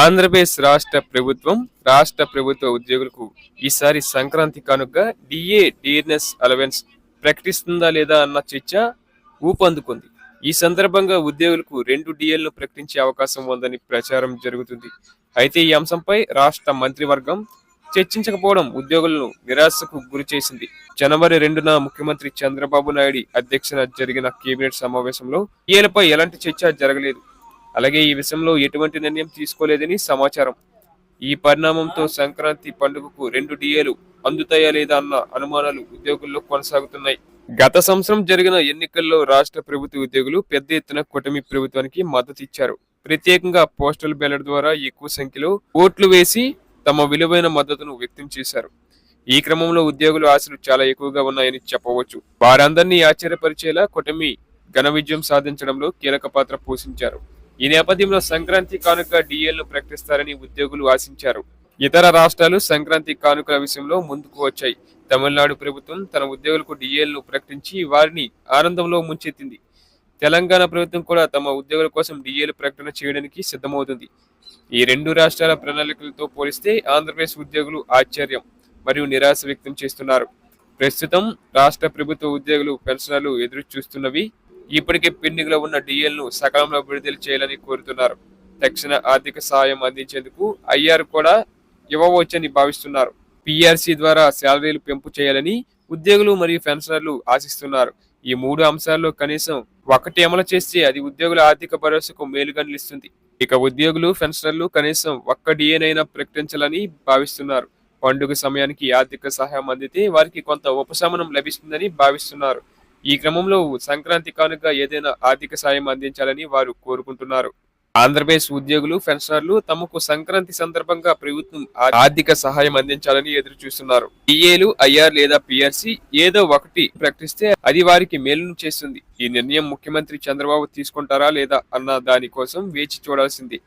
ఆంధ్రప్రదేశ్ రాష్ట్ర ప్రభుత్వం రాష్ట్ర ప్రభుత్వ ఉద్యోగులకు ఈసారి సంక్రాంతి కానుక డిఏ డిఎన్ఎస్ అలవెన్స్ ప్రకటిస్తుందా లేదా అన్న చర్చ ఊపందుకుంది. ఈ సందర్భంగా ఉద్యోగులకు రెండు డిఎల్ను ప్రకటించే అవకాశం ఉందని ప్రచారం జరుగుతుంది. అయితే ఈ అంశంపై రాష్ట్ర మంత్రివర్గం చర్చించకపోవడం ఉద్యోగులను నిరాశకు గురి చేసింది. జనవరి రెండున ముఖ్యమంత్రి చంద్రబాబు నాయుడు అధ్యక్షన జరిగిన కేబినెట్ సమావేశంలో డిఏలపై ఎలాంటి చర్చ జరగలేదు. అలాగే ఈ విషయంలో ఎటువంటి నిర్ణయం తీసుకోలేదని సమాచారం. ఈ పరిణామంతో సంక్రాంతి పండుగకు రెండు డిఏలు అందుతాయా లేదా అన్న అనుమానాలు ఉద్యోగుల్లో కొనసాగుతున్నాయి. గత సంవత్సరం జరిగిన ఎన్నికల్లో రాష్ట్ర ప్రభుత్వ ఉద్యోగులు పెద్ద ఎత్తున కూటమి ప్రభుత్వానికి మద్దతు ఇచ్చారు. ప్రత్యేకంగా పోస్టల్ బ్యాలెట్ ద్వారా ఎక్కువ సంఖ్యలో ఓట్లు వేసి తమ విలువైన మద్దతును వ్యక్తం చేశారు. ఈ క్రమంలో ఉద్యోగుల ఆశలు చాలా ఎక్కువగా ఉన్నాయని చెప్పవచ్చు. వారందరినీ ఆశ్చర్యపరిచేలా కూటమి ఘన విజయం సాధించడంలో కీలక పాత్ర పోషించారు. ఈ నేపథ్యంలో సంక్రాంతి కానుక డిఎల్ను ప్రకటిస్తారని ఉద్యోగులు ఆశించారు. ఇతర రాష్ట్రాలు సంక్రాంతి కానుకల విషయంలో ముందుకు వచ్చాయి. తమిళనాడు ప్రభుత్వం తన ఉద్యోగులకు డిఎల్ను ప్రకటించి వారిని ఆనందంలో ముంచెత్తింది. తెలంగాణ ప్రభుత్వం కూడా తమ ఉద్యోగుల కోసం డిఏలు ప్రకటన చేయడానికి సిద్ధమవుతుంది. ఈ రెండు రాష్ట్రాల ప్రణాళికలతో పోలిస్తే ఆంధ్రప్రదేశ్ ఉద్యోగులు ఆశ్చర్యం మరియు నిరాశ వ్యక్తం చేస్తున్నారు. ప్రస్తుతం రాష్ట్ర ప్రభుత్వ ఉద్యోగులు పెన్షనర్లు ఎదురు చూస్తున్నవి ఇప్పటికే పెండింగ్లో ఉన్న డిఎల్ను సకాలంలో విడుదల చేయాలని కోరుతున్నారు. తక్షణ ఆర్థిక సహాయం అందించేందుకు ఐఆర్ కూడా ఇవ్వవచ్చని భావిస్తున్నారు. పిఆర్సీ ద్వారా శాలరీలు పెంపు చేయాలని ఉద్యోగులు మరియు పెన్షనర్లు ఆశిస్తున్నారు. ఈ మూడు అంశాల్లో కనీసం ఒకటి అమలు చేస్తే అది ఉద్యోగుల ఆర్థిక భరోసాకు మేలుగా నిలుస్తుంది ఇక ఉద్యోగులు పెన్షనర్లు కనీసం ఒక్క డిఏనైనా ప్రకటించాలని భావిస్తున్నారు. పండుగ సమయానికి ఆర్థిక సహాయం అందితే వారికి కొంత ఉపశమనం లభిస్తుందని భావిస్తున్నారు. ఈ క్రమంలో సంక్రాంతి కానుక ఏదైనా ఆర్థిక సాయం అందించాలని వారు కోరుకుంటున్నారు. ఆంధ్రప్రదేశ్ ఉద్యోగులు పెన్షనర్లు తమకు సంక్రాంతి సందర్భంగా ప్రభుత్వం ఆర్థిక సహాయం అందించాలని ఎదురు చూస్తున్నారు డిఏలు ఐఆర్ లేదా పిఆర్సి ఏదో ఒకటి ప్రకటిస్తే అది వారికి మేలును చేస్తుంది. ఈ నిర్ణయం ముఖ్యమంత్రి చంద్రబాబు తీసుకుంటారా లేదా అన్న దానికోసం వేచి చూడాల్సింది.